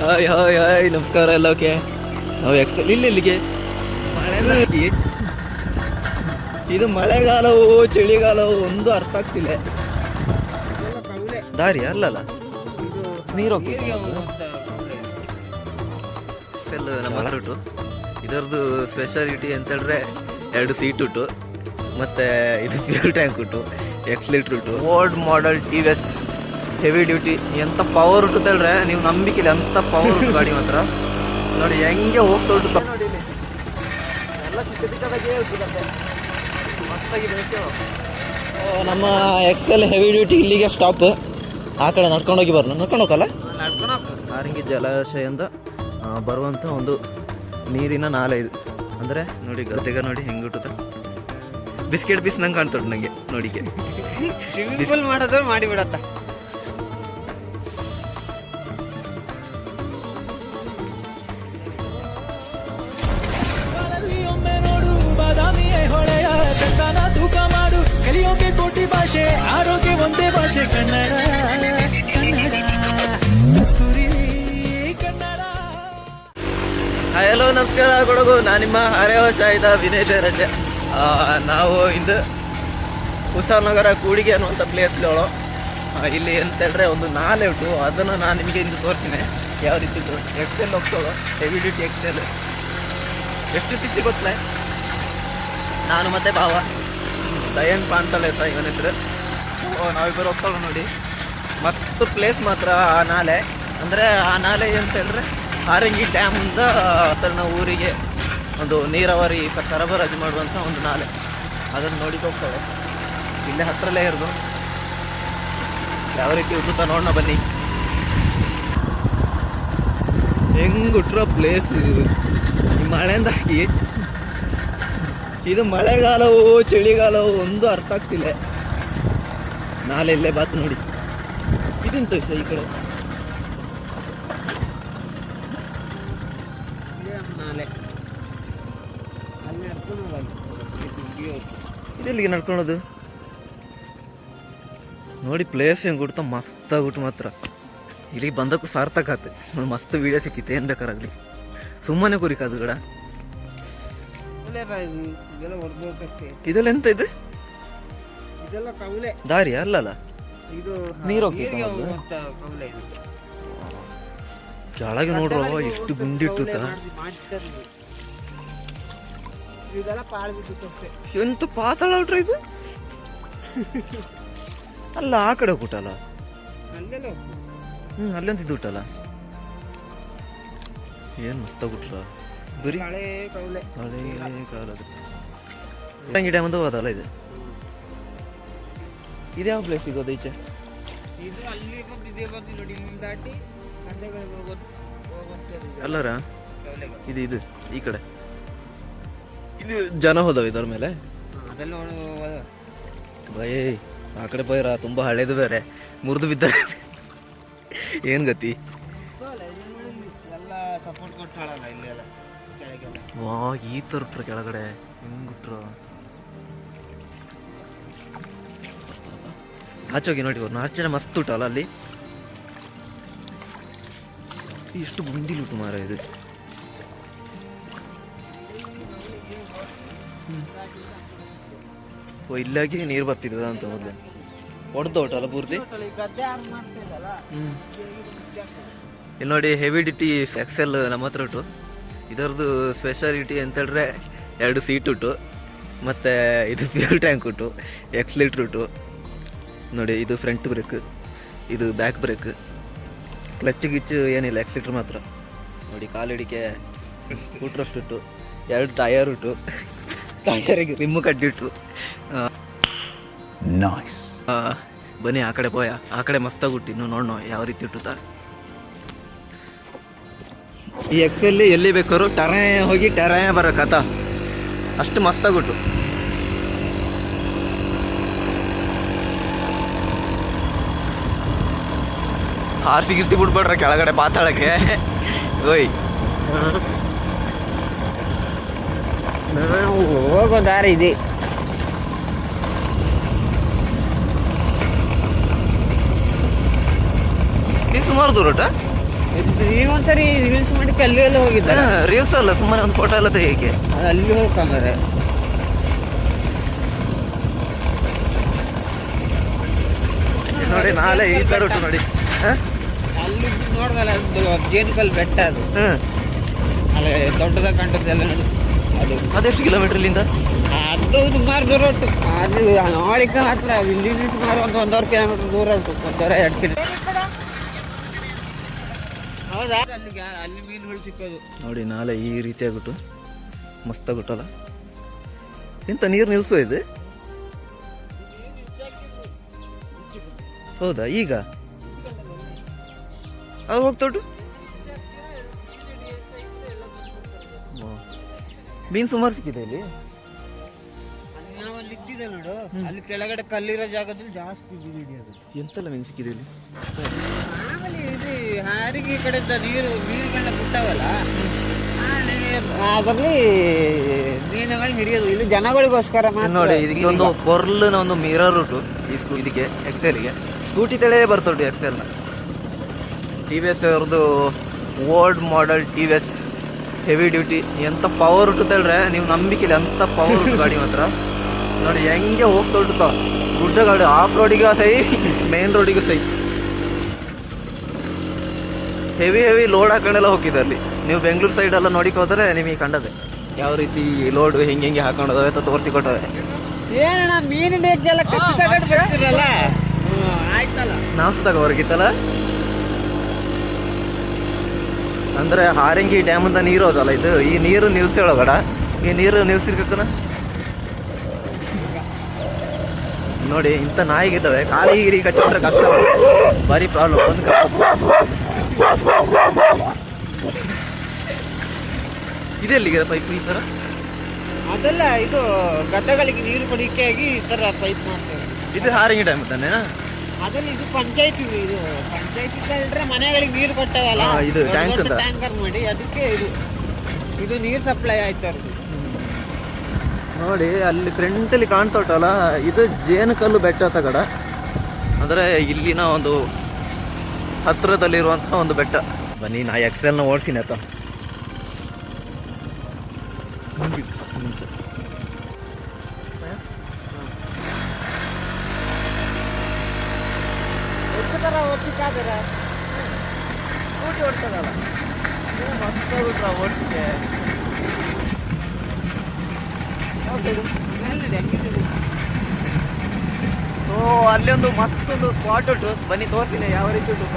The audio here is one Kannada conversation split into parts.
ಹಾಯ್ ಹಾಯ್ ಹಾಯ್ ನಮಸ್ಕಾರ ಎಲ್ಲ ಓಕೆ ನಾವು ಎಕ್ಸಲ್ ಇಲ್ಲಿ ಇಲ್ಲಿಗೆ. ಮಳೆ ಇದು ಮಳೆಗಾಲವು ಚಳಿಗಾಲವು ಒಂದು ಅರ್ಥ ಆಗ್ತಿಲ್ಲ. ದಾರಿ ಅಲ್ಲಲ್ಲ? ನೀರು ನಮ್ಮ ಹತ್ರ ಉಂಟು. ಇದರದ್ದು ಸ್ಪೆಷಾಲಿಟಿ ಅಂತ ಹೇಳಿದ್ರೆ ಎರಡು ಸೀಟ್ ಉಂಟು. ಮತ್ತೆ ಇದು ಫ್ಯೂಲ್ ಟ್ಯಾಂಕ್ ಉಂಟು. ಎಕ್ಸ್ಲೀಟ್ರ್ ಉಂಟು. Old model T V S heavy duty ಎಂಥ ಪವರ್ ಹೇಳಿದ್ರೆ ನೀವು ನಂಬಿಕೆಲಿ ಎಂಥ ಪವರ್ ಉಂಟು ಗಾಡಿ ಮಾತ್ರ. ನೋಡಿ ಹೆಂಗೆ ಹೋಗ್ತಾ ಉಂಟು ನಮ್ಮ ಎಕ್ಸೆಲ್ ಹೆವಿ ಡ್ಯೂಟಿ ಇಲ್ಲಿಗೆ ಸ್ಟಾಪ್ ಆ ಕಡೆ ನಡ್ಕೊಂಡೋಗಿ ಬರೋಣ. ನಡ್ಕೊಂಡು ಹೋಗಲ್ಲ ಹಾರಂಗಿ ಜಲಾಶಯದಿಂದ ಬರುವಂಥ ಒಂದು ನೀರಿನ ನಾಲೆ ಇದು. ಅಂದರೆ ನೋಡಿ ಗದ್ದೆಗ ನೋಡಿ ಹೆಂಗೆ ಹುಟ್ಟುತ್ತೆ ಬಿಸ್ಕೆಟ್ ಬಿಸ್ ನಂಗೆ ಕಾಣ್ತುಂಟು ನನಗೆ ಪೂಲ್ ಮಾಡೋದು ಮಾಡಿ ಬಿಡತ್ತ ಭಾಷೆ ಆರೋಗ್ಯ ಒಂದೇ ಭಾಷೆ ಕನ್ನಡ ಕನ್ನಡ ಕಸ್ತೂರಿ ಕನ್ನಡ. ಹಲೋ ನಮಸ್ಕಾರ ಕೊಡಗು. ನಾನು ನಿಮ್ಮ ಹರೇವಶ ಆಯ್ದ ವಿನಯ್ ಜಯರಾಜ. ನಾವು ಇಂದು ಕುಶಾಲನಗರ ಕೂಡಿಗೆ ಅನ್ನುವಂಥ ಪ್ಲೇಸ್ಗಳು ಇಲ್ಲಿ ಅಂತ ಹೇಳಿದ್ರೆ ಒಂದು ನಾಲೆ ಉಂಟು. ಅದನ್ನು ನಾನು ನಿಮಗೆ ಇಂದು ತೋರಿಸ್ತೀನಿ. ಯಾವ ರೀತಿ ಎಕ್ಸೆಲ್ ಹೋಗ್ತೋಳು ಹೆವಿ ಡ್ಯೂಟಿ ಎಕ್ಸೆಲ್ ಎಷ್ಟು ಸಿ ಸಿ ಗೊತ್ತಲೇ ನಾನು ಮತ್ತೆ ಭಾವ. ದಯನ್ ಪಾಂತಲ್ ಅಂತ ಇವನ ಹೆಸರು. ನಾವಿಬ್ಬರು ಹೋಗ್ತಾಳು ನೋಡಿ. ಮಸ್ತ್ ಪ್ಲೇಸ್ ಮಾತ್ರ ಆ ನಾಲೆ. ಅಂದರೆ ಆ ನಾಲೆ ಅಂತ ಹೇಳಿದ್ರೆ, ಆರಂಗಿ ಡ್ಯಾಮಿಂದ ತನ್ನ ಊರಿಗೆ ಒಂದು ನೀರಾವರಿ ಸರಬರಾಜು ಮಾಡುವಂಥ ಒಂದು ನಾಲೆ. ಅದನ್ನು ನೋಡಿ ಹೋಗ್ತಾಳೆ ಇಲ್ಲೇ ಹತ್ರಲ್ಲೇ ಇರೋದು. ಯಾವ ರೀತಿ ಉದ್ದುತ್ತ ನೋಡೋಣ ಬನ್ನಿ. ಹೆಂಗುಟ್ರ ಪ್ಲೇಸ್ ಮಳೆಯಿಂದಾಗಿ ಇದು ಮಳೆಗಾಲವೋ ಚಳಿಗಾಲವೋ ಒಂದು ಅರ್ಥ ಆಗ್ತಿಲ್ಲ. ನಾಳೆ ಇಲ್ಲೇ ಬಾತು ನೋಡಿ. ಇದೆಂತ ವಿಷಯ ಈ ಕಡೆ. ಇದೆಲ್ಲಿಗೆ ನಡ್ಕೊಳೋದು ನೋಡಿ ಪ್ಲೇಸ್ ಹೆಂಗೆ ಕೊಡ್ತಾ ಮಸ್ತ್ ಆಗ್ಬಿಟ್ಟು ಮಾತ್ರ. ಇಲ್ಲಿಗೆ ಬಂದಕ್ಕೂ ಸಾರ್ಥಕ ಆತು. ಮಸ್ತ್ ವೀಡಿಯೋ ಸಿಕ್ಕಿತ್ತು ಏನು ಬೇಕಾರಾಗಲಿ ಸುಮ್ಮನೆ ಕುರಿಕಾದು ಇದೆಲ್ಲ ಹೊಡ್ಬೇಕಷ್ಟೇ ಇದೆಲ್ಲ ಎಂತ ಇದು? ಇದೆಲ್ಲ ದಾರಿ ಅಲ್ಲಲ್ಲ? ಇದು ನೀರು ಹೋಗ್ತಿತ್ತು ಮೊದ್ಲು? ಇದು. ಕೆಳಗೆ ನೋಡ್ರ ಎಷ್ಟು ಗುಂಡಿಟ್ಟುತ್ತ ಮಾಡ್ತಾರೆ ಇದು. ಇದೆಲ್ಲ ಪಾಳು ಎಂತ ಪಾತಾಳ ಇದು? ಅಲ್ಲ ಆ ಕಡೆ ಕೂಟಲ್ಲ ಅಲ್ಲೆಲ್ಲ ಅಲ್ಲಿ ಹ್ಞೂ ಇದ್ದು ಏನ್ ಉಟ್ಟಲ್ಲ ಏನು ಮಸ್ತಾಗ್ಬಿಟ್ರ ಬರೀ ಹಳೆ ಕಾಲದ ಡ್ಯಾಮ್ ಅಂತ ಹೋದಲ್ಲ ಇದು? ಯಾವ ಪ್ಲೇಸ್ ಸಿಗೋದು ಈಚೆ? ಇದು ಅಲ್ಲಿ ಬಂದು ಇದೇ ಬಂದು ನೋಡಿ ಇಲ್ಲಿ ದಾಟಿ ಸಂಜೆಗಳಿಗೆ ಹೋಗೋದು ಹೋಗುವಂಥದ್ದು ಇದು. ಅಲ್ಲರ ಇದು ಇದು ಈ ಕಡೆ. ಇದು ಜನ ಹೋದವ ಇದರ ಮೇಲೆ? ಅದೆಲ್ಲ ಬೈ ಆ ಕಡೆ ಬೈರ ತುಂಬ ಹಳೇದು ಬೇರೆ ಮುರಿದು ಬಿದ್ದ. ಏನು ಗತಿ? ಎಲ್ಲ ಸಪೋರ್ಟ್ ಕೊಡ್ತಾಳಲ್ಲ ಇಲ್ಲೆಲ್ಲ ವಾ, ಈ ಥರ ಉಟ್ರ ಕೆಳಗಡೆ. ಹಿಂಗ್ಬಿಟ್ರು ಆಚೆ ಹೋಗಿ ನೋಡಿ ಅವ್ರು ಆಚೆ ಮಸ್ತ್ ಉಂಟಲ್ಲ ಅಲ್ಲಿ ಇಷ್ಟು ಗುಂಡಿಲ್ ಉಂಟು ಮಾರ ಇದು. ಓ, ಇಲ್ಲಾಗಿ ನೀರು ಬರ್ತಿದ್ದ ಅಂತ ಮೊದಲು. ಹೊಡೆದ ಅಲ್ಲ ಪೂರ್ತಿ? ಇಲ್ಲಿ ನೋಡಿ ಹೆವಿ ಡಿಟಿ ಎಕ್ಸೆಲ್ ನಮ್ಮ ಹತ್ರ ಉಂಟು ಇದರದ್ದು ಸ್ಪೆಷಾಲಿಟಿ ಅಂತೇಳಿದ್ರೆ ಎರಡು ಸೀಟ್ ಉಂಟು. ಮತ್ತು ಇದು ಫ್ಯೂಲ್ ಟ್ಯಾಂಕ್ ಉಂಟು ಎಕ್ಸ್ಲೀಟ್ರ್ ಉಂಟು. ನೋಡಿ ಇದು ಫ್ರಂಟ್ ಬ್ರೇಕ್ ಇದು ಬ್ಯಾಕ್ ಬ್ರೇಕ್ ಕ್ಲಚ್ ಗಿಚ್ಚು ಏನಿಲ್ಲ ಎಕ್ಸ್ಲೀಟ್ರ್ ಮಾತ್ರ. ನೋಡಿ ಕಾಲಿಡಿಕೆ ಸ್ಕೂಟ್ರಷ್ಟು ಉಂಟು. ಎರಡು ಟಯರ್ ಉಂಟು. ಟಯರಿಗೆ ರಿಮ್ಮು ಕಡ್ಡಿಟ್ಟು ಬನ್ನಿ ಆ ಕಡೆ ಪೋಯ. ಆ ಕಡೆ ಮಸ್ತಾಗಿ ಹುಟ್ಟಿ ಇನ್ನು ನೋಡೋಣ ಯಾವ ರೀತಿ ಹುಟ್ಟುತ್ತಾ ಈ ಎಕ್ಸೆಲ್ ಎಲ್ಲಿ ಬೇಕಾದ್ರು ಟರೇ ಹೋಗಿ ಟರೇ ಬರೋ ಕಥ ಅಷ್ಟು ಮಸ್ತಾಗುಟ್ಟು ಹಾರ್ಸಿ ಗಿರ್ಸಿ ಬಿಡ್ಬೇಡ್ರ ಕೆಳಗಡೆ ಪಾತಾಳಕ್ಕೆ. ಓಯ್. ಹೋಗೋ ದಾರಿ ಇದೆ ಸುಮಾರು ದೂರ ನೀವೊಂದ್ಸರಿ ರೀಲ್ಸ್ ಮಾಡಕ್ಕೆ ಅಲ್ಲಿ ಎಲ್ಲ ಹೋಗಿದ್ದ ರೀಲ್ಸ್ ಅಲ್ಲ ಸುಮ್ಮನೆ ಒಂದು ಫೋಟೋ ಎಲ್ಲ ತೆಗಿಯಕ್ಕೆ ಅಲ್ಲಿ ಹೋಗ್ಕೊಂಬರೆ ನೋಡಿ ನಾಳೆ ಈ ಥರ ಉಂಟು ನೋಡಿ. ಅಲ್ಲಿ ನೋಡ್ದಲ್ಲ ಅದು ಜೇನುಕಲ್ ಬೆಟ್ಟ ಅದು. ಹ್ಮ್ ಅಲ್ಲಿ ದೊಡ್ಡದಾಗ ಕಂಡದ್ದೆಲ್ಲ ನೋಡಿ. ಅದು. ಅದೆಷ್ಟು ಕಿಲೋಮೀಟರ್ ಇಲ್ಲಿಂದ? ಅದು ಸುಮಾರು ದೂರ ಉಂಟು. ಅದು ನೋಡಿಕ ಮಾತ್ರ ಇಲ್ಲಿ ಸುಮಾರು ಒಂದು ಒಂದೂವರೆ ಕಿಲೋಮೀಟರ್ ದೂರ ಉಂಟು. ಒಂದೂವರೆ ಎರಡು ಕಿಲೋಮೀಟರ್ ಹೌದಾ? ಅಲ್ಲಿಗೆ ಅಲ್ಲಿ ಮೀನುಗಳು ಸಿಕ್ಕೋದು. ನೋಡಿ ನಾಳೆ ಈ ರೀತಿ ಆಗ್ಬಿಟ್ಟು ಮಸ್ತಾಗುತ್ತಲ್ಲ ಎಂತ ನೀರು ನಿಲ್ಸೋ ಇದೆ? ಹೌದಾ? ಈಗ? ಅದು ಹೋಗ್ತೊಟ್ಟು ಮೀನು ಸುಮಾರು ಸಿಕ್ಕಿದೆ ಇಲ್ಲಿ? ಅಲ್ಲಿ ನೋಡು. ಅಲ್ಲಿ ಕೆಳಗಡೆ ಕಲ್ಲಿರೋ ಜಾಗದಲ್ಲಿ ಜಾಸ್ತಿ ಎಂತೆಲ್ಲ ಮೀನು ಸಿಕ್ಕಿದೆ ಇಲ್ಲಿ? ಆಮೇಲೆ ಇದು ಹಾರಿಗೆ ಕಡೆಯಿಂದ ನೀರು ಮೀನುಗಳನ್ನ ಬಿಟ್ಟಾವಲ್ಲ? ಅದರಲ್ಲಿ ಮೀನುಗಳನ್ನ ಹಿಡಿಯೋದು. ಇಲ್ಲಿ ಜನಗಳಿಗೋಸ್ಕರ ಮಾತ್ರ ನೋಡಿ ಇದಕ್ಕೆ ಒಂದು ಕೊರ್ಲಿನ ಒಂದು ಮಿರರ್ ಉಂಟು ಈ ಸ್ಕೂ ಇದಕ್ಕೆ ಎಕ್ಸೆಲ್ಗೆ ಸ್ಕೂಟಿ ತಳೆ ಬರ್ತುಂಟು ಎಕ್ಸೆಲ್ನ ಟಿ ವಿ ಎಸ್ ಅವ್ರದ್ದು old model T V S heavy duty ಎಂತ ಪವರ್ ಉಂಟು ತಳ್ರೆ ನೀವು ನಂಬಿಕೆಲಿ ಅಂತ ಪವರ್ ಉಂಟು ಗಾಡಿ ಮಾತ್ರ. ನೋಡಿ ಹೆಂಗೆ ಹೋಗ್ತಾ ಉಂಟು ಗುಡ್ಡ ಗಾಡಿ ಆಫ್ ರೋಡಿಗೂ ಸೈ ಮೇನ್ ರೋಡಿಗೂ ಸೈ ಹೆವಿ ಹೆವಿ ಲೋಡ್ ಹಾಕೊಂಡೆಲ್ಲ ಹೋಗಿದ್ದೆ ಅಲ್ಲಿ. ನೀವು ಬೆಂಗಳೂರು ಸೈಡ್ ಎಲ್ಲ ನೋಡಿಕ್ ಹೋದ್ರೆ ನಿಮಗೆ ಕಂಡದೆ. ಯಾವ ರೀತಿ ಲೋಡ್ ಹೆಂಗೆ ಹೆಂಗೆ ಹಾಕೊಂಡದವೆ ಅಂತ ತೋರಿಸಿಕೊಟ್ಟವೆ. ಏನಣ್ಣ ಮೀನು ಹಿಡಿಯಕ್ಕೆಲ್ಲ ಕತ್ತಿ ತಗೊಂಡು ಬರ್ತೀರಲ್ಲ ಆಯ್ತಲ್ಲ. ನಾವು ಸುತ್ತಾಗ ಹೊರಗಿತ್ತಲ್ಲ ಅಂದ್ರೆ ಹಾರಂಗಿ ಡ್ಯಾಮ್ ಅಂತ ನೀರು ಹೋದಲ್ಲ ಇದು? ಈ ನೀರು ನಿಲ್ಸೇಳಗಡ ಈ ನೀರು ನಿಲ್ಸಿರ್ಬೇಕನ? ನೋಡಿ ಇಂಥ ನಾಯಿಗಿದ್ದಾವೆ ಕಾಲಿಗೆ ಗಿರಿ ಕಚ್ಚಿಟ್ರೆ ಕಷ್ಟ. ಬರೀ ಪ್ರಾಬ್ಲಮ್. ಒಂದು ಇದೆಲ್ಲಿಗೆ ಪೈಪ್ ಈ ಥರ ಅದೆಲ್ಲ ಇದು ಗದ್ದೆಗಳಿಗೆ ನೀರು ಕುಡಿಕೆಯಾಗಿ ಈ ತರ ಪೈಪ್ ಮಾಡ್ತಾರೆ ಇದು ಹಾರಂಗಿ ಡ್ಯಾಮ್ ತಾನೆ? ಅದೆಲ್ಲ ಇದು ಪಂಚಾಯತ್ ಇದು ಪಂಚಾಯತ್ ಇದ್ರೆ ಮನೆಗಳಿಗೆ ನೀರು ಕೊಟ್ಟವಲ್ಲ? ಹಾ, ಇದು ಅಂತ. ಟ್ಯಾಂಕರ್ ಮಾಡಿ ಅದಕ್ಕೆ ಇದು ಇದು ನೀರು ಸಪ್ಲೈ ಆಯ್ತಾ ನೋಡಿ ಅಲ್ಲಿ ಫ್ರಂಟಲ್ಲಿ ಕಾಣ್ತಾ ಉಂಟಲ್ಲ ಇದು ಜೇನುಕಲ್ಲು ಬೆಟ್ಟ ತಗಡ. ಅಂದರೆ ಇಲ್ಲಿನ ಒಂದು ಹತ್ತಿರದಲ್ಲಿರುವಂತಹ ಒಂದು ಬೆಟ್ಟ. ಬನ್ನಿ ನಾ ಎಕ್ಸೆಲ್ನ ನ ಆತ. ಓಡಿಸಿದೆ ಓ ಅಲ್ಲಿ ಒಂದು ಮತ್ತೊಂದು ಸ್ಪಾಟ್ ಉಂಟು. ಬನ್ನಿ ತೋರಿಸ್ತೀನಿ ಯಾವ ರೀತಿ ಉಂಟು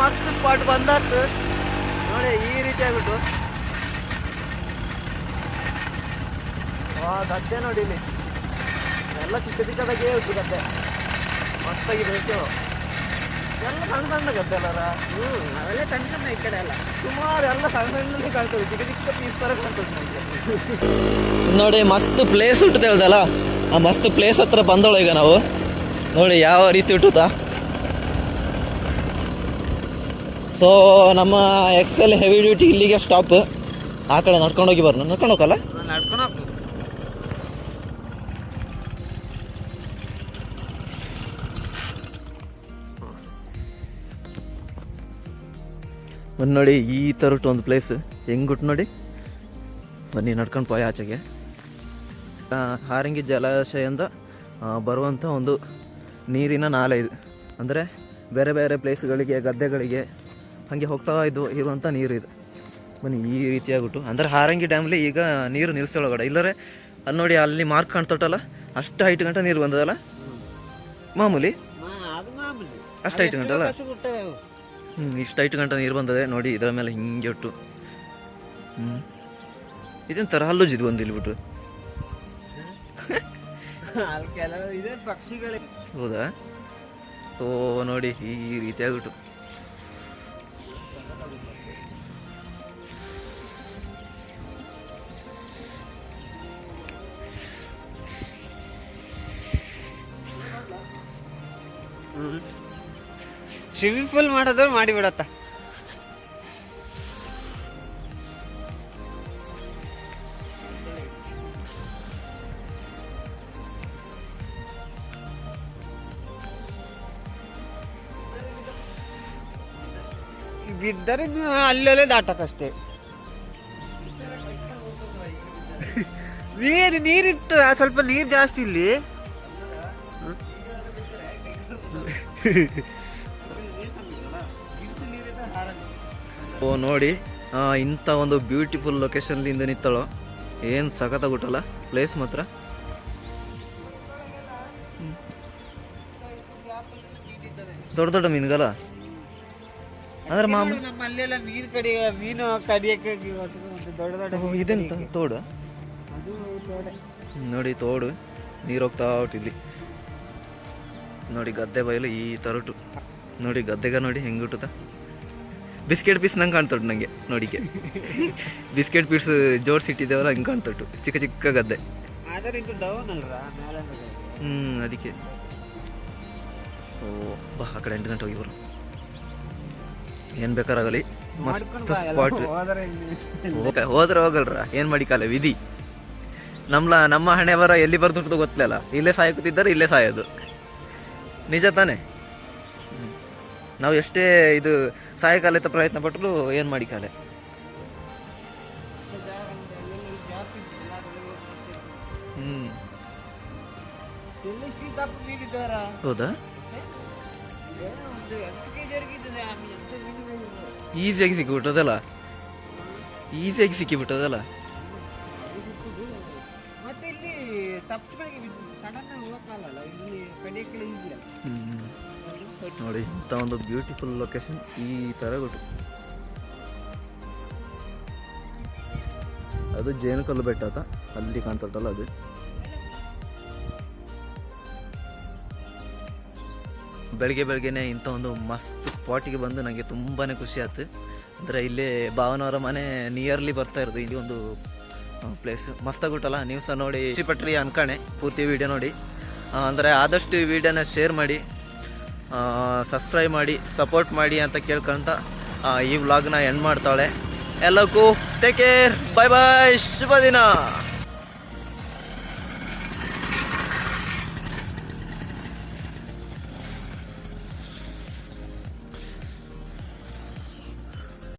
ಮತ್ತೆ ಸ್ಪಾಟ್ ಬಂದಾತು ನೋಡಿ, ಈ ರೀತಿ ಆಗ್ಬಿಟ್ಟು. ವಾ, ಗದ್ದೆ ನೋಡಿ ಇಲ್ಲಿ. ಎಲ್ಲ ಚಿಕ್ಕ ಚಿಕ್ಕದಾಗೇ ಉಂಟು ಗದ್ದೆ. ಮಸ್ತಾಗಿ ಎಷ್ಟು. ಎಲ್ಲ ಸಣ್ಣ ಸಣ್ಣ ಗದ್ದೆ ಅಲ್ಲಾರ ಹ್ಮ್ ಅವೆಲ್ಲ ಸಣ್ಣ ಸಣ್ಣ ಈ ಕಡೆ ಎಲ್ಲ. ಸುಮಾರು ಎಲ್ಲ ಸಣ್ಣ ಸಣ್ಣದೇ ಕಾಣ್ತದೆ ಚಿಕ್ಕ ಚಿಕ್ಕ ಪೀಸ್ ತರ ಕಾಣ್ತದೆ ನೋಡಿ ಮಸ್ತ್ ಪ್ಲೇಸ್ ಉಂಟು ಹೇಳ್ದಲ್ಲ? ಆ ಮಸ್ತ್ ಪ್ಲೇಸ್ ಹತ್ರ ಬಂದೋಳ ಈಗ ನಾವು. ನೋಡಿ ಯಾವ ರೀತಿ ಉಟ್ಟುತ್ತ ಸೊ ನಮ್ಮ ಎಕ್ಸೆಲ್ ಹೆವಿ ಡ್ಯೂಟಿ ಇಲ್ಲಿಗೆ ಸ್ಟಾಪ್ ಆ ಕಡೆ ನಡ್ಕೊಂಡೋಗಿ ಬರೋಣ. ನಡ್ಕೊಂಡು ಹೋಗಲ್ಲ ನಡ್ಕೊಂಡು ಹೋಗ್ಬೇಕು. ಒಂದು ನೋಡಿ ಈ ಥರಟ್ಟು ಒಂದು ಪ್ಲೇಸ್ ಹೆಂಗುಟ್ಟು ನೋಡಿ? ಬನ್ನಿ ನಡ್ಕೊಂಡು ಪೋಯ ಆಚೆಗೆ. ಹಾರಂಗಿ ಜಲಾಶಯದಿಂದ ಬರುವಂಥ ಒಂದು ನೀರಿನ ನಾಲೆ ಇದು. ಅಂದರೆ ಬೇರೆ ಬೇರೆ ಪ್ಲೇಸ್ಗಳಿಗೆ ಗದ್ದೆಗಳಿಗೆ ಹಾಗೆ ಹೋಗ್ತಾ ಇದ್ದು ಇರುವಂಥ ನೀರು ಇದು. ಬನ್ನಿ ಈ ರೀತಿಯಾಗ್ಬಿಟ್ಟು ಅಂದರೆ ಹಾರಂಗಿ ಡ್ಯಾಮಲ್ಲಿ ಈಗ ನೀರು ನಿಲ್ಸೊಳಗಡೆ. ಇಲ್ಲರೆ ಅಲ್ಲಿ ನೋಡಿ ಅಲ್ಲಿ ಮಾರ್ಕ್ ಕಾಣ್ತೋಟಲ್ಲ ಅಷ್ಟು ಹೈಟ್ ಗಂಟ ನೀರು ಬಂದದಲ್ಲ? ಮಾಮೂಲಿ? ಅಷ್ಟು ಹೈಟ್ ಗಂಟಲ್ಲ? ಇಷ್ಟು ಐಟು ಗಂಟ ನೀರು ಬಂದದೆ ನೋಡಿ ಇದರ ಮೇಲೆ ಹಿಂಗೆ ಒಟ್ಟು. ಹ್ಞೂ ಇದೇನು ಥರ ಬಂದು ಇದು ಒಂದು ಇಲ್ಬಿಟ್ಟು. ಹೌದಾ? ಓ ನೋಡಿ ಈ ರೀತಿಯಾಗ್ಬಿಟ್ಟು. ಸ್ವಿಮ್ಮಿಂಗ್ ಪೂಲ್ ಮಾಡೋದ್ರು ಮಾಡಿಬಿಡತ್ತ. ಬಿದ್ದರೆ ಅಲ್ಲಲ್ಲೇ ದಾಟಕ್ಕಷ್ಟೇ. ನೀರು ನೀರಿತ್ತು ಸ್ವಲ್ಪ ನೀರು ಜಾಸ್ತಿ ಇಲ್ಲಿ. ಓ ನೋಡಿ. ಇಂಥ ಒಂದು ಬ್ಯೂಟಿಫುಲ್ ಲೊಕೇಶನ್ಲಿಂದ ನಿಂತಳೋ. ಏನು ಸಖತ್ತಾಗುತ್ತಲ್ಲ ಪ್ಲೇಸ್ ಮಾತ್ರ. ದೊಡ್ಡ ದೊಡ್ಡ ಮೀನುಗಲ್ಲ? ಅಂದ್ರೆ ಮಾಮೂಲಿ ನಮ್ಮ ಅಲ್ಲೆಲ್ಲ ಮೀನು ಕಡಿಯ ಮೀನು ಕಡಿಯಕ್ಕೆ ದೊಡ್ಡ ದೊಡ್ಡ ಇದೆಂತ? ತೋಡು. ನೋಡಿ ತೋಡು. ನೀರು ಹೋಗ್ತಾ ಉಟ್ ಇಲ್ಲಿ. ನೋಡಿ ಗದ್ದೆ ಬಯಲು ಈ ತರಟು. ನೋಡಿ ಗದ್ದೆಗ ನೋಡಿ ಹೆಂಗೆ ಹುಟ್ಟುತ್ತ. ಬಿಸ್ಕೆಟ್ ಪೀಸ್ ನಂಗೆ ಕಾಣ್ತೊಟ್ಟು ನನಗೆ ನೋಡಿಕೆ. ಬಿಸ್ಕೆಟ್ ಪೀಸ್ ಜೋಡಿಸಿಟ್ಟಿದ್ದೇವಲ್ಲ ಹಿಂಗೆ ಕಾಣ್ತೊಟ್ಟು ಚಿಕ್ಕ ಚಿಕ್ಕ ಗದ್ದೆ. ಹ್ಞೂ ಅದಕ್ಕೆ. ಓ ಬಾ ಆ ಕಡೆ ಎಂಟು ಗಂಟೆ ಹೋಗಿ ಬರು ಏನು ಬೇಕಾರಾಗಲಿ ಮಸ್ತ್ ಸ್ಪಾಟ್ ಹೋದ್ರೆ ಹೋಗಲ್ರ? ಏನು ಮಾಡಿ ಕಾಲ ವಿಧಿ? ನಮ್ಲ ನಮ್ಮ ಹಣೆ ಬರ ಎಲ್ಲಿ ಬರ್ದು ಗೊತ್ತಿಲ್ಲ ಇಲ್ಲೇ ಸಾಯಕುತ್ತಿದ್ದಾರೆ ಇಲ್ಲೇ ಸಾಯೋದು. ನಿಜ ತಾನೇ. ನಾವು ಎಷ್ಟೇ ಇದು ಸಾಯಕಾಲ ಪ್ರಯತ್ನ ಪಟ್ಟರು ಏನು ಮಾಡಿ ಕಾಲೆ. ಹ್ಞೂ ಹೌದಾ? ಈಸಿಯಾಗಿ ಸಿಕ್ಕಿಬಿಟ್ಟದಲ್ಲ? ಈಸಿಯಾಗಿ ಸಿಕ್ಕಿಬಿಟ್ಟದಲ್ಲ? ತಪ್ಪಗಳಿಗೆ ಸಡನ್ ಇಲ್ಲಿ. ನೋಡಿ, ಇಂಥ ಒಂದು ಬ್ಯೂಟಿಫುಲ್ ಲೊಕೇಶನ್ ಈ ಥರ ಗೊತ್ತು. ಅದು ಜೇನುಕಲ್ಲು ಬೆಟ್ಟ ಆತ ಅಲ್ಲಿ ಕಾಣ್ತಲ್ಲ ಅದು. ಬೆಳಗ್ಗೆ ಬೆಳಗ್ಗೆನೆ ಇಂಥ ಒಂದು ಮಸ್ತ್ ಸ್ಪಾಟಿಗೆ ಬಂದು ನನಗೆ ತುಂಬಾ ಖುಷಿ ಆಯ್ತು. ಅಂದರೆ ಇಲ್ಲೇ ಭಾವನವರ ಮನೆ ನಿಯರ್ಲಿ ಬರ್ತಾ ಇರೋದು ಇಲ್ಲಿ ಒಂದು ಪ್ಲೇಸ್ ಮಸ್ತಾಗುತ್ತಲ್ಲ ನೀವು ಸಹ ನೋಡಿ ಖುಷಿಪಟ್ರಿ ಅನ್ಕಣೆ. ಪೂರ್ತಿ ವಿಡಿಯೋ ನೋಡಿ. ಅಂದರೆ ಆದಷ್ಟು ಈ ವಿಡಿಯೋನ ಶೇರ್ ಮಾಡಿ. ಸಬ್ಸ್ಕ್ರೈಬ್ ಮಾಡಿ ಸಪೋರ್ಟ್ ಮಾಡಿ ಅಂತ ಕೇಳ್ಕೊಂತ ಈ ವ್ಲಾಗ್ನ ಎಂಡ್ ಮಾಡ್ತಾಳೆ. ಎಲ್ಲಕ್ಕೂ ಟೇಕ್ ಕೇರ್ ಬಾಯ್ ಬಾಯ್ ಶುಭ ದಿನ.